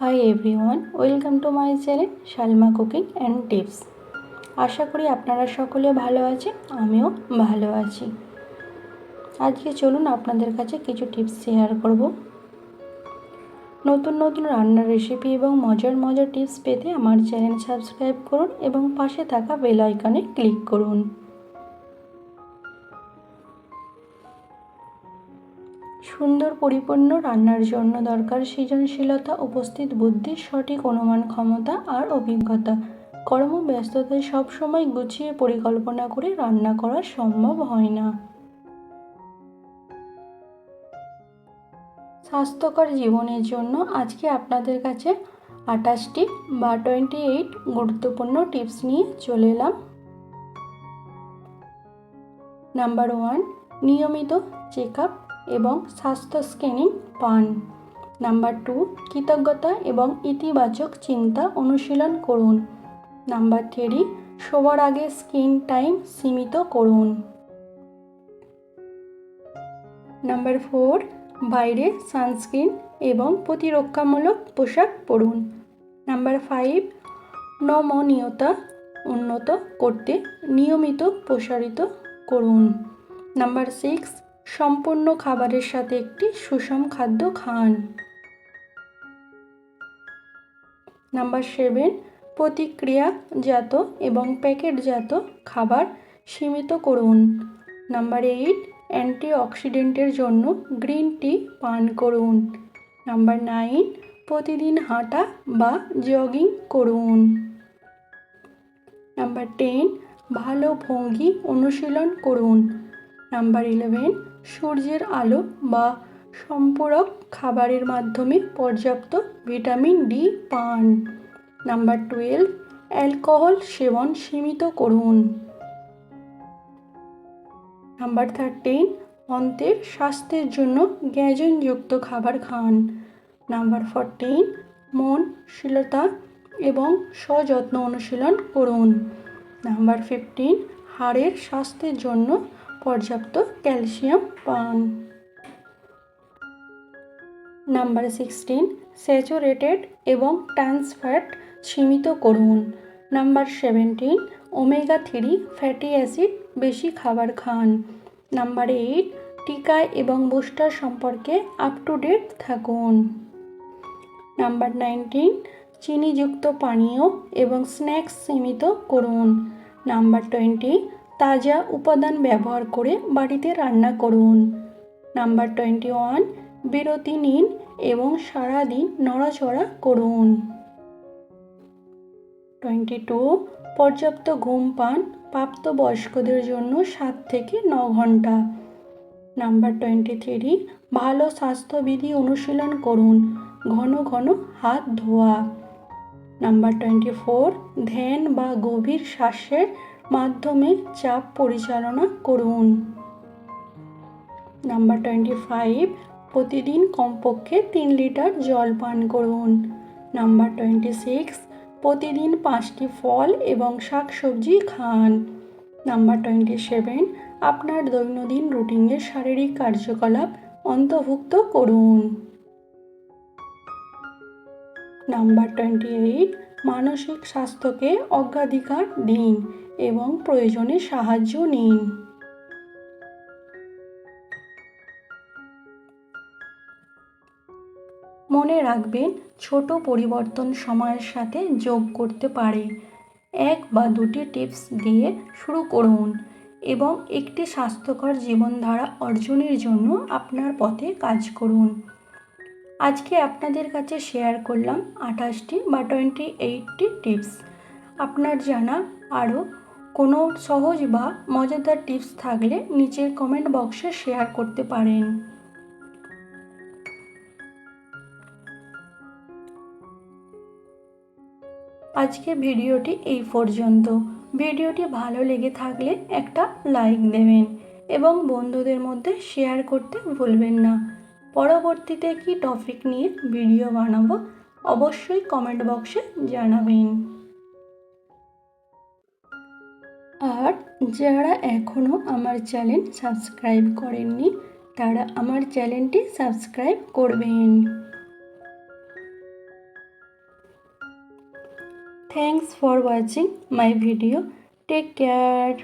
Hi everyone welcome to my channel Salma cooking and tips আশা করি আপনারা সকলে ভালো আছেন, আমিও ভালো আছি। আজকে চলুন আপনাদের কাছে কিছু টিপস শেয়ার করব। নতুন নতুন রান্নার রেসিপি এবং মজার মজার টিপস পেতে আমার চ্যানেল সাবস্ক্রাইব করুন এবং পাশে থাকা বেল আইকনে ক্লিক করুন। সুন্দর পরিপূর্ণ রান্নার জন্য দরকার সৃজনশীলতা, উপস্থিত বুদ্ধি, সঠিক অনুমান ক্ষমতা আর অভিজ্ঞতা। কর্মব্যস্ততায় সবসময় গুছিয়ে পরিকল্পনা করে রান্না করা সম্ভব হয় না। স্বাস্থ্যকর জীবনের জন্য আজকে আপনাদের কাছে আঠাশটি বা টোয়েন্টি এইট গুরুত্বপূর্ণ টিপস নিয়ে চলে এলাম। নাম্বার ওয়ান নিয়মিত চেক আপ এবং স্বাস্থ্য স্ক্যানিং পান। নাম্বার টু, কৃতজ্ঞতা এবং ইতিবাচক চিন্তা অনুশীলন করুন। নাম্বার থ্রি, শোবার আগে স্ক্রিন টাইম সীমিত করুন। নাম্বার ফোর, বাইরে সানস্ক্রিন এবং প্রতিরক্ষামূলক পোশাক পরুন। নাম্বার ফাইভ, নমনীয়তা উন্নত করতে নিয়মিত প্রসারিত করুন। নাম্বার সিক্স সম্পূর্ণ খাবারের সাথে একটি সুষম খাদ্য খান। নাম্বার সেভেন, প্রতিক্রিয়াজাত এবং প্যাকেটজাত খাবার সীমিত করুন। নাম্বার এইট, অ্যান্টিঅক্সিডেন্টের জন্য গ্রিন টি পান করুন। নাম্বার নাইন, প্রতিদিন হাঁটা বা জগিং করুন। নাম্বার টেন, ভালো ভঙ্গি অনুশীলন করুন। নাম্বার ইলেভেন সূর্যের আলো বা সম্পূরক খাবারের মাধ্যমে পর্যাপ্ত ভিটামিন ডি পান। নাম্বার টুয়েলভ, অ্যালকোহল সেবন সীমিত করুন। নাম্বার থার্টিন, অন্তের স্বাস্থ্যের জন্য গ্যাজনযুক্ত খাবার খান। নাম্বার ফোরটিন মনশীলতা এবং সযত্ন অনুশীলন করুন। নাম্বার ফিফটিন, হাড়ের স্বাস্থ্যের জন্য পর্যাপ্ত ক্যালসিয়াম পান নাম্বার সিক্সটিন স্যাচুরেটেড এবং ট্রান্সফ্যাট সীমিত করুন। Number seventeen omega three fatty acid বেশি খাবার খান। নাম্বার এইট টিকা এবং বুস্টার সম্পর্কে আপ টু ডেট থাকুন। নাম্বার নাইনটিন চিনিযুক্ত পানীয় এবং স্ন্যাক্স সীমিত করুন। নাম্বার টোয়েন্টি তাজা উপাদান ব্যবহার করে বাড়িতে রান্না করুন। নাম্বার টোয়েন্টি ওয়ান, বিরতি নিন এবং সারাদিন নড়াচড়া করুন। টোয়েন্টি টু, পর্যাপ্ত ঘুম পান প্রাপ্তবয়স্কদের জন্য সাত থেকে ন ঘণ্টা। নাম্বার টোয়েন্টি থ্রি, ভালো স্বাস্থ্যবিধি অনুশীলন করুন, ঘন ঘন হাত ধোয়া। নাম্বার টোয়েন্টি ফোর, ধ্যান বা গভীর শ্বাসের মাধ্যমে চাপ পরিচালনা করুন। নাম্বার টোয়েন্টি ফাইভ প্রতিদিন কমপক্ষে তিন লিটার জল পান করুন। নাম্বার টোয়েন্টি সিক্স প্রতিদিন পাঁচটি ফল এবং শাকসবজি খান। নাম্বার টোয়েন্টি সেভেন আপনার দৈনন্দিন রুটিনের শারীরিক কার্যকলাপ অন্তর্ভুক্ত করুন। নাম্বার টোয়েন্টি এইট, মানসিক স্বাস্থ্যকে অগ্রাধিকার দিন এবং প্রয়োজনে সাহায্য নিন। মনে রাখবেন, ছোট পরিবর্তন সময়ের সাথে যোগ করতে পারে। এক বা দুটি টিপস দিয়ে শুরু করুন এবং একটি স্বাস্থ্যকর জীবনধারা অর্জনের জন্য আপনার পথে কাজ করুন। আজকে আপনাদের কাছে শেয়ার করলাম আঠাশটি বা টোয়েন্টি এইটটি টিপস আপনার জানা আরও কোনো সহজ বা মজাদার টিপস থাকলে নিচের কমেন্ট বক্সে শেয়ার করতে পারেন। আজকে ভিডিওটি এই পর্যন্ত। ভিডিওটি ভালো লেগে থাকলে একটা লাইক দেবেন এবং বন্ধুদের মধ্যে শেয়ার করতে ভুলবেন না। পরবর্তীতে কি টপিক নিয়ে ভিডিও বানাবো, অবশ্যই কমেন্ট বক্সে জানাবেন। আর যারা এখনও আমার চ্যানেল সাবস্ক্রাইব করেননি, তারা আমার চ্যানেলটি সাবস্ক্রাইব করবেন। Thanks for watching my video take care